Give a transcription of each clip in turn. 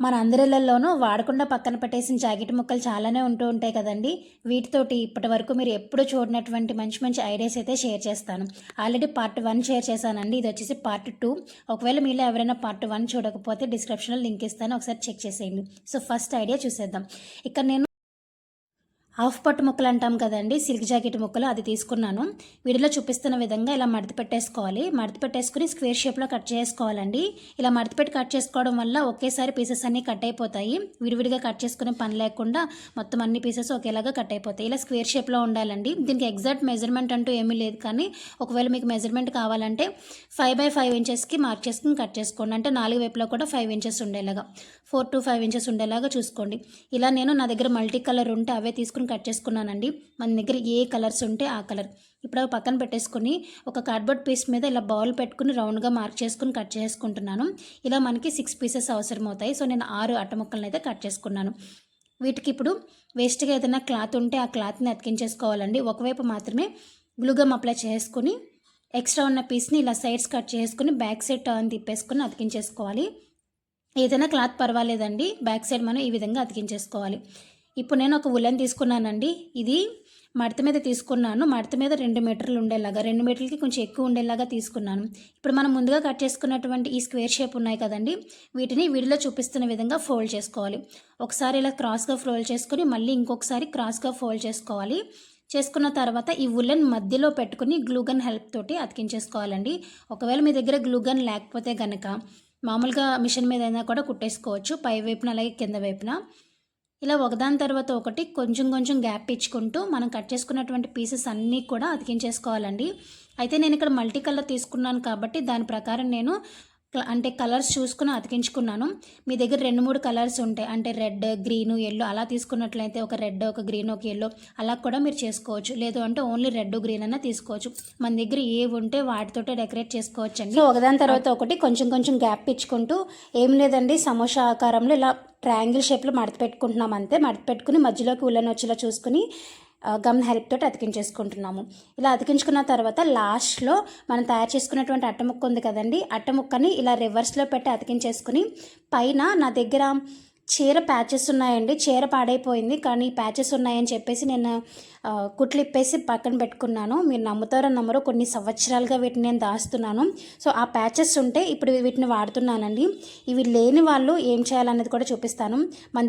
మన అందరిలలోనూ వాడకుండా పక్కన పెట్టేసిన జాకెట్ ముక్కలు చాలానే ఉంటూ ఉంటాయి కదండి. వీటితోటి ఇప్పటి వరకు మీరు ఎప్పుడూ చూడనటువంటి మంచి మంచి ఐడియాస్ అయితే షేర్ చేస్తాను. ఆల్రెడీ పార్ట్ వన్ షేర్ చేశానండి. ఇది వచ్చేసి పార్ట్ టూ. ఒకవేళ మీలో ఎవరైనా పార్ట్ వన్ చూడకపోతే డిస్క్రిప్షన్లో లింక్ ఇస్తాను. ఒకసారి చెక్ చేసేయండి. సో ఫస్ట్ ఐడియా చూసేద్దాం. ఇక్కడ నేను హాఫ్ పట్టు ముక్కలు అంటాం కదండి సిల్క్ జాకెట్ ముక్కలు అది తీసుకున్నాను. వీడియోలో చూపిస్తున్న విధంగా ఇలా మడత పెట్టేసుకోవాలి. మడత పెట్టేసుకుని స్క్వేర్ షేప్లో కట్ చేసుకోవాలండి. ఇలా మడత పెట్టి కట్ చేసుకోవడం వల్ల ఒకేసారి పీసెస్ అన్నీ కట్ అయిపోతాయి. విడివిడిగా కట్ చేసుకునే పని లేకుండా మొత్తం అన్ని పీసెస్ ఒకేలాగా కట్ అయిపోతాయి. ఇలా స్క్వేర్ షేప్లో ఉండాలండి. దీనికి ఎగ్జాక్ట్ మెజర్మెంట్ అంటూ ఏమీ లేదు కానీ ఒకవేళ మీకు మెజర్మెంట్ కావాలంటే ఫైవ్ బై ఫైవ్ ఇంచెస్కి మార్క్ చేసుకుని కట్ చేసుకోండి. అంటే నాలుగు వైపులో కూడా ఫైవ్ ఇంచెస్ ఉండేలాగా ఫోర్ టు ఫైవ్ ఇంచెస్ ఉండేలాగా చూసుకోండి. ఇలా నేను నా దగ్గర మల్టీ కలర్ ఉంటే అవే తీసుకుని కట్ చేసుకున్నానండి. మన దగ్గర ఏ కలర్స్ ఉంటే ఆ కలర్. ఇప్పుడు అవి పక్కన పెట్టేసుకుని ఒక కార్డ్బోర్డ్ పీస్ మీద ఇలా బౌల్ పెట్టుకుని రౌండ్గా మార్క్ చేసుకుని కట్ చేసుకుంటున్నాను. ఇలా మనకి సిక్స్ పీసెస్ అవసరం అవుతాయి సో నేను ఆరు అట్ట ముక్కలను అయితే కట్ చేసుకున్నాను. వీటికి ఇప్పుడు వేస్ట్గా ఏదైనా క్లాత్ ఉంటే ఆ క్లాత్ని అతికించేసుకోవాలండి. ఒకవైపు మాత్రమే గ్లూగమ్ అప్లై చేసుకుని ఎక్స్ట్రా ఉన్న పీస్ని ఇలా సైడ్స్ కట్ చేసుకుని బ్యాక్ సైడ్ టర్న్ తిప్పేసుకుని అతికించేసుకోవాలి. ఏదైనా క్లాత్ పర్వాలేదండి. బ్యాక్ సైడ్ మనం ఈ విధంగా అతికించేసుకోవాలి. ఇప్పుడు నేను ఒక ఉలెన్ తీసుకున్నానండి. ఇది మడత మీద తీసుకున్నాను. మడత మీద రెండు మీటర్లు ఉండేలాగా రెండు మీటర్లకి కొంచెం ఎక్కువ ఉండేలాగా తీసుకున్నాను. ఇప్పుడు మనం ముందుగా కట్ చేసుకున్నటువంటి ఈ స్క్వేర్ షేప్ ఉన్నాయి కదండి వీటిని వీడిలో చూపిస్తున్న విధంగా ఫోల్డ్ చేసుకోవాలి. ఒకసారి ఇలా క్రాస్గా ఫోల్డ్ చేసుకుని మళ్ళీ ఇంకొకసారి క్రాస్గా ఫోల్డ్ చేసుకోవాలి. చేసుకున్న తర్వాత ఈ ఉలెన్ మధ్యలో పెట్టుకుని గ్లూగన్ హెల్ప్ తోటి అతికించేసుకోవాలండి. ఒకవేళ మీ దగ్గర గ్లూగన్ లేకపోతే కనుక మామూలుగా మిషన్ మీద అయినా కూడా కుట్టేసుకోవచ్చు పై వైపున అలాగే కింద వైపున. ఇలా ఒకదాని తర్వాత ఒకటి కొంచెం కొంచెం గ్యాప్ ఇచ్చుకుంటూ మనం కట్ చేసుకున్నటువంటి పీసెస్ అన్నీ కూడా అతికించేసుకోవాలండి. అయితే నేను ఇక్కడ మల్టీ కలర్ తీసుకున్నాను కాబట్టి దాని ప్రకారం నేను అంటే కలర్స్ చూసుకుని అతికించుకున్నాను. మీ దగ్గర రెండు మూడు కలర్స్ ఉంటాయి. అంటే రెడ్ గ్రీన్ ఎల్లో అలా తీసుకున్నట్లయితే ఒక రెడ్ ఒక గ్రీన్ ఒక ఎల్లో అలా కూడా మీరు చేసుకోవచ్చు. లేదు అంటే ఓన్లీ రెడ్ గ్రీన్ అన్న తీసుకోవచ్చు. మన దగ్గర ఏ ఉంటే వాటితోటే డెకరేట్ చేసుకోవచ్చు అండి ఒకదాని తర్వాత ఒకటి కొంచెం కొంచెం గ్యాప్ ఇచ్చుకుంటూ ఏం లేదండి సమోసా ఆకారంలో ఇలా ట్రయాంగిల్ షేప్లో మడత పెట్టుకుంటున్నాం అంతే. మడత పెట్టుకుని మధ్యలోకి ఉల్లన్ వచ్చేలా చూసుకుని గమ్ హెల్ప్ తోటి అతికించేసుకుంటున్నాము. ఇలా అతికించుకున్న తర్వాత లాస్ట్లో మనం తయారు చేసుకున్నటువంటి అట్టముక్క ఉంది కదండి అట్టముక్కని ఇలా రివర్స్లో పెట్టి అతికించేసుకుని పైన నా దగ్గర చీర ప్యాచెస్ ఉన్నాయండి. చీర పాడైపోయింది కానీ ప్యాచెస్ ఉన్నాయని చెప్పేసి నేను కుట్లు ఇప్పేసి పక్కన పెట్టుకున్నాను. మీరు నమ్ముతారో నమ్మరో కొన్ని సంవత్సరాలుగా వీటిని నేను దాస్తున్నాను. సో ఆ ప్యాచెస్ ఉంటే ఇప్పుడు వీటిని వాడుతున్నానండి. ఇవి లేని వాళ్ళు ఏం చేయాలనేది కూడా చూపిస్తాను. మన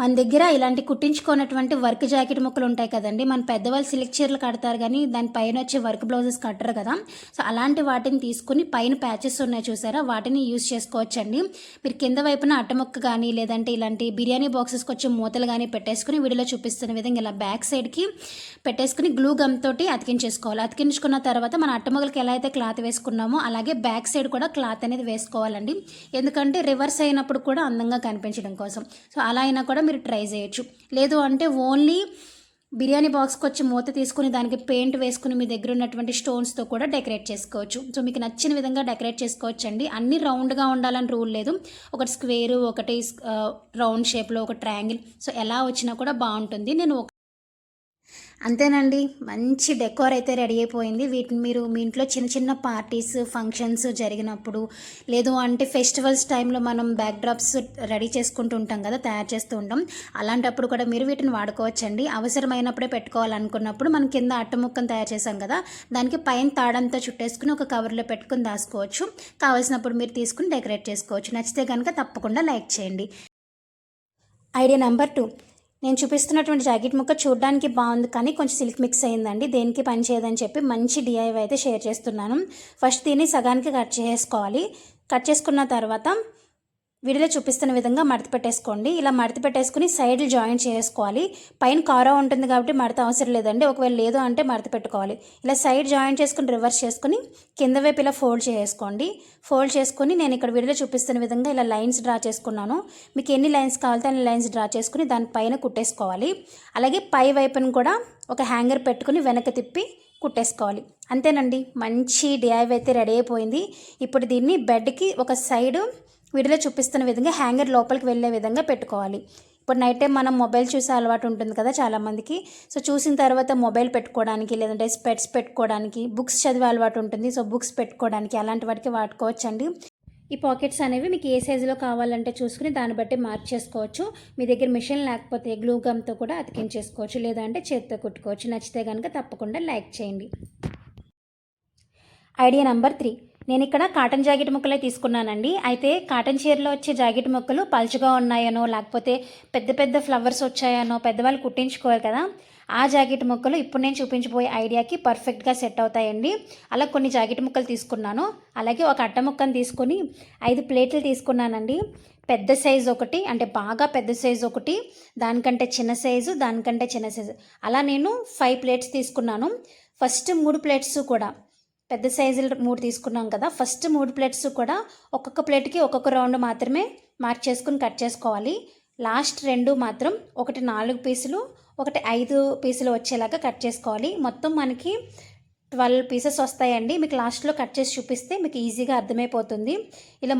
మన దగ్గర ఇలాంటి కుట్టించుకున్నటువంటి వర్క్ జాకెట్ ముక్కలు ఉంటాయి కదండి. మన పెద్దవాళ్ళు సిల్క్ చీరలు కడతారు కానీ దాని పైన వచ్చే వర్క్ బ్లౌజెస్ కట్టరు కదా. సో అలాంటి వాటిని తీసుకుని పైన ప్యాచెస్ ఉన్నాయి చూసారా? వాటిని యూస్ చేసుకోవచ్చండి. మీరు కింద వైపున అట్టముక్క కానీ లేదంటే ఇలాంటి బిర్యానీ బాక్సెస్కి వచ్చే మూతలు కానీ పెట్టేసుకుని వీడియోలో చూపిస్తున్న విధంగా ఇలా బ్యాక్ సైడ్కి పెట్టేసుకుని గ్లూ గమ్ తోటి అతికించేసుకోవాలి. అతికించుకున్న తర్వాత మన అట్టముక్కలకి ఎలా అయితే క్లాత్ వేసుకున్నామో అలాగే బ్యాక్ సైడ్ కూడా క్లాత్ అనేది వేసుకోవాలండి. ఎందుకంటే రివర్స్ అయినప్పుడు కూడా అందంగా కనిపించడం కోసం. సో అలా అయినా కూడా మీరు ట్రై చేయొచ్చు. లేదు అంటే ఓన్లీ బిర్యానీ బాక్స్కి వచ్చి మూత తీసుకుని దానికి పెయింట్ వేసుకుని మీ దగ్గర ఉన్నటువంటి స్టోన్స్తో కూడా డెకరేట్ చేసుకోవచ్చు. సో మీకు నచ్చిన విధంగా డెకరేట్ చేసుకోవచ్చు అండి అన్నీ రౌండ్గా ఉండాలని రూల్ లేదు. ఒకటి స్క్వేరు ఒకటి uh, రౌండ్ షేప్లో ఒక ట్రయాంగిల్ సో ఎలా వచ్చినా కూడా బాగుంటుంది. నేను అంతేనండి. మంచి డెకోర్ అయితే రెడీ అయిపోయింది. వీటిని మీరు మీ ఇంట్లో చిన్న చిన్న పార్టీస్ ఫంక్షన్స్ జరిగినప్పుడు లేదు అంటే ఫెస్టివల్స్ టైంలో మనం బ్యాక్ డ్రాప్స్ రెడీ చేసుకుంటూ ఉంటాం కదా తయారు చేస్తూ ఉంటాం. అలాంటప్పుడు కూడా మీరు వీటిని వాడుకోవచ్చండి. అవసరమైనప్పుడే పెట్టుకోవాలనుకున్నప్పుడు మనం కింద అట్టముక్కను తయారు చేసాం కదా దానికి పైన తాడంతా చుట్టేసుకుని ఒక కవర్లో పెట్టుకుని దాచుకోవచ్చు. కావాల్సినప్పుడు మీరు తీసుకుని డెకరేట్ చేసుకోవచ్చు. నచ్చితే కనుక తప్పకుండా లైక్ చేయండి. Idea number two. నేను చూపిస్తున్నటువంటి జాకెట్ ముక్క చూడడానికి బాగుంది కానీ కొంచెం సిల్క్ మిక్స్ అయిందండి. దేనికి పని చేయదని చెప్పి మంచి డిఐవై అయితే షేర్ చేస్తున్నాను. ఫస్ట్ దీన్ని సగానికి కట్ చేసుకోవాలి. కట్ చేసుకున్న తర్వాత వీడియోలో చూపిస్తున్న విధంగా మడత పెట్టేసుకోండి. ఇలా మడత పెట్టేసుకుని సైడ్లు జాయిన్ చేసుకోవాలి. పైన కారా ఉంటుంది కాబట్టి మడత అవసరం లేదండి. ఒకవేళ లేదు అంటే మడత పెట్టుకోవాలి. ఇలా సైడ్ జాయిన్ చేసుకుని రివర్స్ చేసుకుని కింద వైపు ఇలా ఫోల్డ్ చేసుకోండి. ఫోల్డ్ చేసుకుని నేను ఇక్కడ వీడియోలో చూపిస్తున్న విధంగా ఇలా లైన్స్ డ్రా చేసుకున్నాను. మీకు ఎన్ని లైన్స్ కావాలితే అన్ని లైన్స్ డ్రా చేసుకుని దానిపైన కుట్టేసుకోవాలి. అలాగే పై వైపును కూడా ఒక హ్యాంగర్ పెట్టుకుని వెనక తిప్పి కుట్టేసుకోవాలి. అంతేనండి. మంచి డిఐవ్ అయితే రెడీ అయిపోయింది. ఇప్పుడు దీన్ని బెడ్కి ఒక సైడు వీడియోలో చూపిస్తున్న విధంగా హ్యాంగర్ లోపలికి వెళ్ళే విధంగా పెట్టుకోవాలి. ఇప్పుడు నైట్ టైం మనం మొబైల్ చూసే అలవాటు ఉంటుంది కదా చాలామందికి సో చూసిన తర్వాత మొబైల్ పెట్టుకోవడానికి లేదంటే స్పెట్స్ పెట్టుకోవడానికి బుక్స్ చదివే అలవాటు ఉంటుంది. సో బుక్స్ పెట్టుకోవడానికి అలాంటి వాటికి వాడుకోవచ్చండి. ఈ పాకెట్స్ అనేవి మీకు ఏ సైజులో కావాలంటే చూసుకుని దాన్ని బట్టి మార్క్ చేసుకోవచ్చు. మీ దగ్గర మిషన్ లేకపోతే గ్లూ గమ్తో కూడా అతికించేసుకోవచ్చు. లేదంటే చేత్తో కుట్టుకోవచ్చు. నచ్చితే కనుక తప్పకుండా లైక్ చేయండి. ఐడియా నెంబర్ త్రీ నేను ఇక్కడ కాటన్ జాకెట్ ముక్కలే తీసుకున్నానండి. అయితే కాటన్ చీరలో వచ్చే జాకెట్ ముక్కలు పలుచగా ఉన్నాయనో లేకపోతే పెద్ద పెద్ద ఫ్లవర్స్ వచ్చాయనో పెద్దవాళ్ళు కుట్టించుకోవాలి కదా. ఆ జాకెట్ ముక్కలు ఇప్పుడు నేను చూపించబోయే ఐడియాకి పర్ఫెక్ట్గా సెట్ అవుతాయండి. అలా కొన్ని జాకెట్ ముక్కలు తీసుకున్నాను. అలాగే ఒక అట్ట ముక్కను తీసుకొని ఐదు ప్లేట్లు తీసుకున్నానండి. పెద్ద సైజు ఒకటి అంటే బాగా పెద్ద సైజు ఒకటి దానికంటే చిన్న సైజు దానికంటే చిన్న సైజు అలా నేను ఫైవ్ ప్లేట్స్ తీసుకున్నాను. ఫస్ట్ మూడు ప్లేట్స్ కూడా. పెద్ద సైజులు మూడు తీసుకున్నాం కదా. ఫస్ట్ మూడు ప్లేట్స్ కూడా ఒక్కొక్క ప్లేట్కి ఒక్కొక్క రౌండ్ మాత్రమే మార్క్ చేసుకుని కట్ చేసుకోవాలి. లాస్ట్ రెండు మాత్రం ఒకటి నాలుగు పీసులు ఒకటి ఐదు పీసులు వచ్చేలాగా కట్ చేసుకోవాలి. మొత్తం మనకి ట్వెల్వ్ పీసెస్ వస్తాయండి. మీకు లాస్ట్లో కట్ చేసి చూపిస్తే మీకు ఈజీగా అర్థమైపోతుంది. ఇలా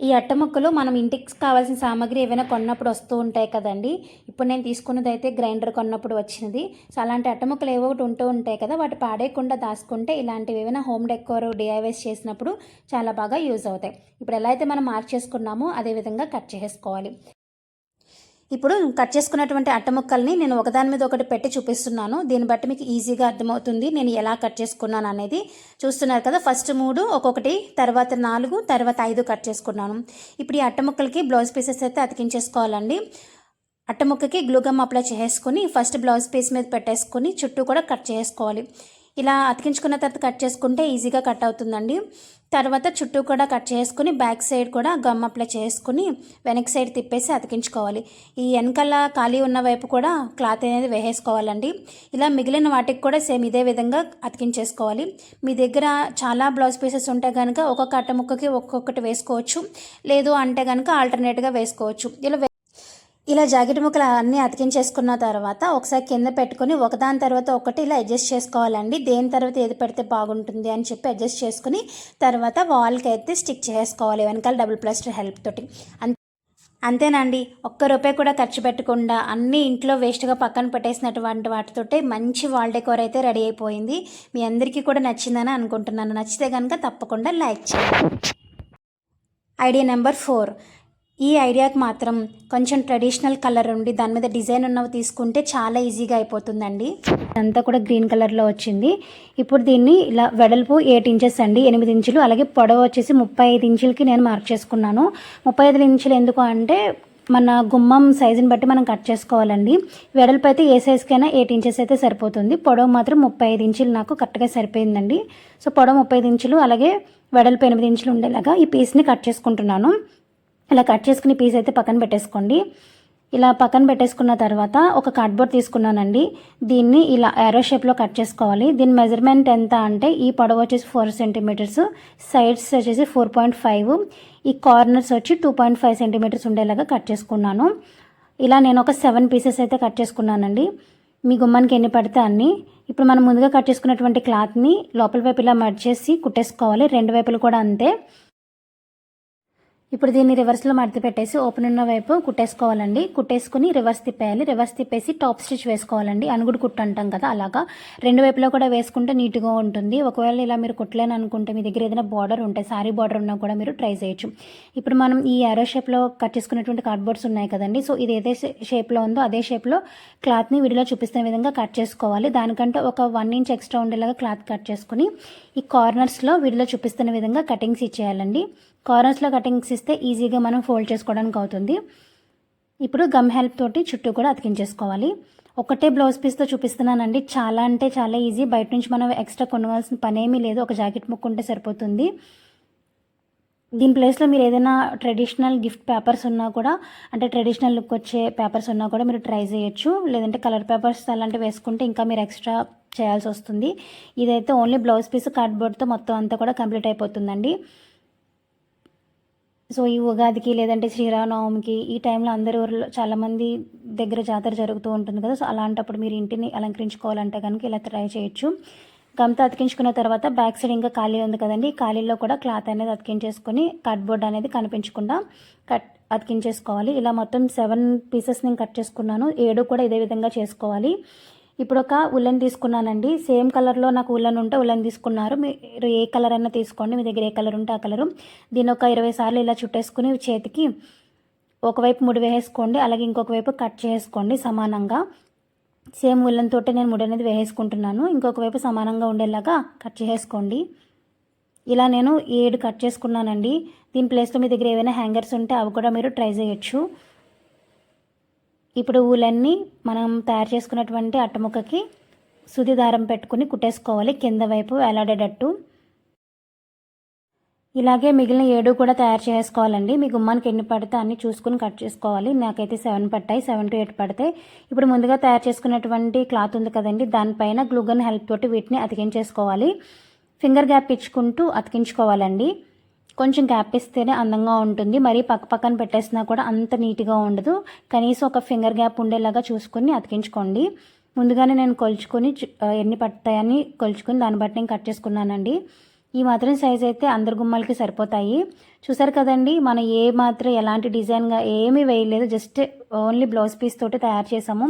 ఈ అట్ట ముక్కలు మనం ఇంటికి కావాల్సిన సామాగ్రి ఏవైనా కొన్నప్పుడు వస్తూ ఉంటాయి కదండి. ఇప్పుడు నేను తీసుకున్నది అయితే గ్రైండర్ కొన్నప్పుడు వచ్చినది. సో అలాంటి అట్ట ముక్కలు ఏవో ఒకటి ఉంటూ ఉంటాయి కదా వాటి పాడేయకుండా దాచుకుంటే ఇలాంటివి ఏమైనా హోమ్ డెకోర్ డిఐవైస్ చేసినప్పుడు చాలా బాగా యూజ్ అవుతాయి. ఇప్పుడు ఎలా అయితే మనం మార్క్ చేసుకున్నామో అదే విధంగా కట్ చేసుకోవాలి ఇప్పుడు కట్ చేసుకున్నటువంటి అట్ట ముక్కల్ని నేను ఒకదాని మీద ఒకటి పెట్టి చూపిస్తున్నాను. దీన్ని బట్టి మీకు ఈజీగా అర్థమవుతుంది నేను ఎలా కట్ చేసుకున్నాను అనేది. చూస్తున్నారు కదా ఫస్ట్ మూడు ఒక్కొక్కటి తర్వాత నాలుగు తర్వాత ఐదు కట్ చేసుకున్నాను. ఇప్పుడు ఈ అట్ట ముక్కలకి బ్లౌజ్ పీసెస్ అయితే అతికించేసుకోవాలండి. అట్ట ముక్కకి గ్లూగమ్ అప్లై చేసుకుని ఫస్ట్ బ్లౌజ్ పీస్ మీద పెట్టేసుకొని చుట్టూ కూడా కట్ చేసుకోవాలి. ఇలా అతికించుకున్న తర్వాత కట్ చేసుకుంటే ఈజీగా కట్ అవుతుందండి. తర్వాత చుట్టూ కూడా కట్ చేసుకుని బ్యాక్ సైడ్ కూడా గమ్ అప్లై చేసుకుని వెనక్ సైడ్ తిప్పేసి అతికించుకోవాలి. ఈ వెనకాల ఖాళీ ఉన్న వైపు కూడా క్లాత్ అనేది వేసేసుకోవాలండి. ఇలా మిగిలిన వాటికి కూడా సేమ్ ఇదే విధంగా అతికించేసుకోవాలి. మీ దగ్గర చాలా బ్లౌజ్ పీసెస్ ఉంటే కనుక ఒక్కొక్క అట్ట ముక్కకి ఒక్కొక్కటి వేసుకోవచ్చు. లేదు అంటే కనుక ఆల్టర్నేట్గా వేసుకోవచ్చు. ఇలా ఇలా జాకెట్ ముక్కలు అన్నీ అతికించేసుకున్న తర్వాత ఒకసారి కింద పెట్టుకొని ఒకదాని తర్వాత ఒకటి ఇలా అడ్జస్ట్ చేసుకోవాలండి. దేని తర్వాత ఏది పెడితే బాగుంటుంది అని చెప్పి అడ్జస్ట్ చేసుకుని తర్వాత వాల్కి అయితే స్టిక్ చేసుకోవాలి. వెనకాల డబుల్ ప్లాస్టర్ హెల్ప్ తోటి. అంతే. అంతేనండి. ఒక్క రూపాయి కూడా ఖర్చు పెట్టకుండా అన్నీ ఇంట్లో వేస్ట్గా పక్కన పెట్టేసినటువంటి వాటితోటే మంచి వాల్ డెకోర్ అయితే రెడీ అయిపోయింది. మీ అందరికీ కూడా నచ్చిందని అనుకుంటున్నాను. నచ్చితే కనుక తప్పకుండా లైక్ చేయండి. Idea number four. ఈ ఐడియాకి మాత్రం కొంచెం ట్రెడిషనల్ కలర్ ఉండి దాని మీద డిజైన్ ఉన్నవి తీసుకుంటే చాలా ఈజీగా అయిపోతుందండి. అంతా కూడా గ్రీన్ కలర్లో వచ్చింది. ఇప్పుడు దీన్ని ఇలా వెడల్పు ఎయిట్ ఇంచెస్ అండి ఎనిమిది ఇంచులు. అలాగే పొడవు వచ్చేసి ముప్పై ఐదు ఇంచులకి నేను మార్క్ చేసుకున్నాను. ముప్పై ఐదు ఇంచులు ఎందుకు అంటే మన గుమ్మం సైజుని బట్టి మనం కట్ చేసుకోవాలండి. వెడల్పు అయితే ఏ సైజ్కైనా ఎయిట్ ఇంచెస్ అయితే సరిపోతుంది. పొడవు మాత్రం ముప్పై ఐదు ఇంచులు నాకు కరెక్ట్గా సరిపోయిందండి. సో పొడవు ముప్పై ఐదు ఇంచులు అలాగే వెడల్పు ఎనిమిది ఇంచులు ఉండేలాగా ఈ పీస్ని కట్ చేసుకుంటున్నాను. ఇలా కట్ చేసుకుని పీస్ అయితే పక్కన పెట్టేసుకోండి. ఇలా పక్కన పెట్టేసుకున్న తర్వాత ఒక కార్డ్బోర్డ్ తీసుకున్నానండి. దీన్ని ఇలా ఏరో షేప్లో కట్ చేసుకోవాలి. దీని మెజర్మెంట్ ఎంత అంటే ఈ పొడవు వచ్చేసి ఫోర్ సెంటీమీటర్స్ సైడ్స్ వచ్చేసి ఫోర్ పాయింట్ ఫైవ్ ఈ కార్నర్స్ వచ్చి టూ పాయింట్ ఫైవ్ సెంటీమీటర్స్ ఉండేలాగా కట్ చేసుకున్నాను. ఇలా నేను ఒక సెవెన్ పీసెస్ అయితే కట్ చేసుకున్నానండి. మీ గుమ్మానికి ఎన్ని పడితే అన్ని. ఇప్పుడు మనం ముందుగా కట్ చేసుకున్నటువంటి క్లాత్ని లోపల వైపు ఇలా మడ్ చేసి కుట్టేసుకోవాలి. రెండు వైపులు కూడా అంతే. ఇప్పుడు దీన్ని రివర్స్లో మడత పెట్టేసి ఓపెన్ ఉన్న వైపు కుట్టేసుకోవాలండి. కుట్టేసుకుని రివర్స్ తిప్పేయాలి. రివర్స్ తిప్పేసి టాప్ స్టిచ్ వేసుకోవాలండి. అనుగుడు కుట్టు అంటాం కదా అలాగా. రెండు వైపులో కూడా వేసుకుంటే నీట్గా ఉంటుంది. ఒకవేళ ఇలా మీరు కుట్టలేను అనుకుంటే మీ దగ్గర ఏదైనా బార్డర్ ఉంటే సారీ బార్డర్ ఉన్నా కూడా మీరు ట్రై చేయొచ్చు. ఇప్పుడు మనం ఈ యారో షేప్లో కట్ చేసుకున్నటువంటి కార్డ్బోర్డ్స్ ఉన్నాయి కదండి. సో ఇది ఏదే షేప్లో ఉందో అదే షేప్లో క్లాత్ని వీడియోలో చూపిస్తున్న విధంగా కట్ చేసుకోవాలి. దానికంటే ఒక వన్ ఇంచ్ ఎక్స్ట్రా ఉండేలాగా క్లాత్ కట్ చేసుకుని ఈ కార్నర్స్లో వీడియోలో చూపిస్తున్న విధంగా కటింగ్స్ ఇచ్చేయాలండి. కార్నర్స్లో కటింగ్స్ ఇస్తే ఈజీగా మనం ఫోల్డ్ చేసుకోవడానికి అవుతుంది. ఇప్పుడు గమ్ హెల్ప్ తోటి చుట్టూ కూడా అతికించేసుకోవాలి. ఒకటే బ్లౌజ్ పీస్తో చూపిస్తున్నానండి. చాలా అంటే చాలా ఈజీ బయట నుంచి మనం ఎక్స్ట్రా కొనవలసిన పని ఏమీ లేదు. ఒక జాకెట్ ముక్కుంటే సరిపోతుంది. దీని ప్లేస్లో మీరు ఏదైనా ట్రెడిషనల్ గిఫ్ట్ పేపర్స్ ఉన్నా కూడా అంటే ట్రెడిషనల్ లుక్ వచ్చే పేపర్స్ ఉన్నా కూడా మీరు ట్రై చేయొచ్చు. లేదంటే కలర్ పేపర్స్ అలాంటివి వేసుకుంటే ఇంకా మీరు ఎక్స్ట్రా చేయాల్సి వస్తుంది. ఇదైతే ఓన్లీ బ్లౌజ్ పీస్ కార్డ్బోర్డ్తో మొత్తం అంతా కూడా కంప్లీట్ అయిపోతుందండి. సో ఈ ఉగాదికి లేదంటే శ్రీరామనవమికి ఈ టైంలో అందరి ఊర్లో చాలామంది దగ్గర జాతర జరుగుతూ ఉంటుంది కదా. సో అలాంటప్పుడు మీరు ఇంటిని అలంకరించుకోవాలంటే కనుక ఇలా ట్రై చేయొచ్చు. గమ్తో అతికించుకున్న తర్వాత బ్యాక్ సైడ్ ఇంకా ఖాళీ ఉంది కదండి. ఖాళీలో కూడా క్లాత్ అనేది అతికించేసుకొని కార్డ్బోర్డ్ అనేది కనిపించకుండా కట్ అతికించేసుకోవాలి. ఇలా మొత్తం సెవెన్ పీసెస్ నేను కట్ చేసుకున్నాను. ఏడు కూడా ఇదే విధంగా చేసుకోవాలి. ఇప్పుడు ఒక ఉల్లన్ తీసుకున్నానండి. సేమ్ కలర్లో నాకు ఉల్లన్ ఉంటే ఉల్లన్ తీసుకున్నారు. మీరు ఏ కలర్ అయినా తీసుకోండి. మీ దగ్గర ఏ కలర్ ఉంటే ఆ కలరు. దీని ఒక ఇరవై సార్లు ఇలా చుట్టేసుకుని చేతికి ఒకవైపు ముడి వేసుకోండి అలాగే ఇంకొక వైపు కట్ చేసుకోండి సమానంగా. సేమ్ ఉల్లన్ తోటే నేను ముడి అనేది వేసుకుంటున్నాను ఇంకొక వైపు సమానంగా ఉండేలాగా కట్ చేసుకోండి ఇలా నేను ఏడు కట్ చేసుకున్నానండి. దీని ప్లేస్లో మీ దగ్గర ఏవైనా హ్యాంగర్స్ ఉంటే అవి కూడా మీరు ట్రై చేయొచ్చు. ఇప్పుడు ఊలన్నీ మనం తయారు చేసుకున్నటువంటి అట్టముక్కకి సుది దారం పెట్టుకుని కుట్టేసుకోవాలి. కింద వైపు వేలాడేటట్టు. ఇలాగే మిగిలిన ఏడు కూడా తయారు చేసుకోవాలండి. మీ గుమ్మానికి ఎన్ని పడితే అన్ని చూసుకుని కట్ చేసుకోవాలి. నాకైతే సెవెన్ పట్టాయి. సెవెన్ టు ఎయిట్ పడతాయి. ఇప్పుడు ముందుగా తయారు చేసుకున్నటువంటి క్లాత్ ఉంది కదండి. దానిపైన గ్లూగన్ హెల్ప్ తోటి వీటిని అతికించేసుకోవాలి. ఫింగర్ గ్యాప్ ఇచ్చుకుంటూ అతికించుకోవాలండి. కొంచెం గ్యాప్ ఇస్తేనే అందంగా ఉంటుంది. మరీ పక్క పక్కన పెట్టేసినా కూడా అంత నీట్గా ఉండదు. కనీసం ఒక ఫింగర్ గ్యాప్ ఉండేలాగా చూసుకొని అతికించుకోండి. ముందుగానే నేను కొలుచుకొని ఎన్ని పడతాయని కొలుచుకొని దాన్ని బట్టి నేను కట్ చేసుకున్నానండి. ఈ మాత్రం సైజ్ అయితే అందరి గుమ్మాలకి సరిపోతాయి. చూసారు కదండి మనం ఏ మాత్రం ఎలాంటి డిజైన్గా ఏమీ వేయలేదు జస్ట్ ఓన్లీ బ్లౌజ్ పీస్ తోటి తయారు చేసాము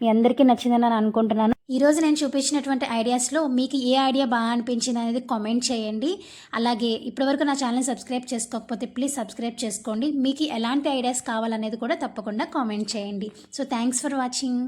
మీ అందరికీ నచ్చిందని నేను అనుకుంటున్నాను. ఈరోజు నేను చూపించినటువంటి ఐడియాస్లో మీకు ఏ ఐడియా బాగా అనిపించింది అనేది కామెంట్ చేయండి. అలాగే ఇప్పటివరకు నా ఛానల్ సబ్స్క్రైబ్ చేసుకోకపోతే ప్లీజ్ సబ్స్క్రైబ్ చేసుకోండి. మీకు ఎలాంటి ఐడియాస్ కావాలనేది కూడా తప్పకుండా కామెంట్ చేయండి. So thanks for watching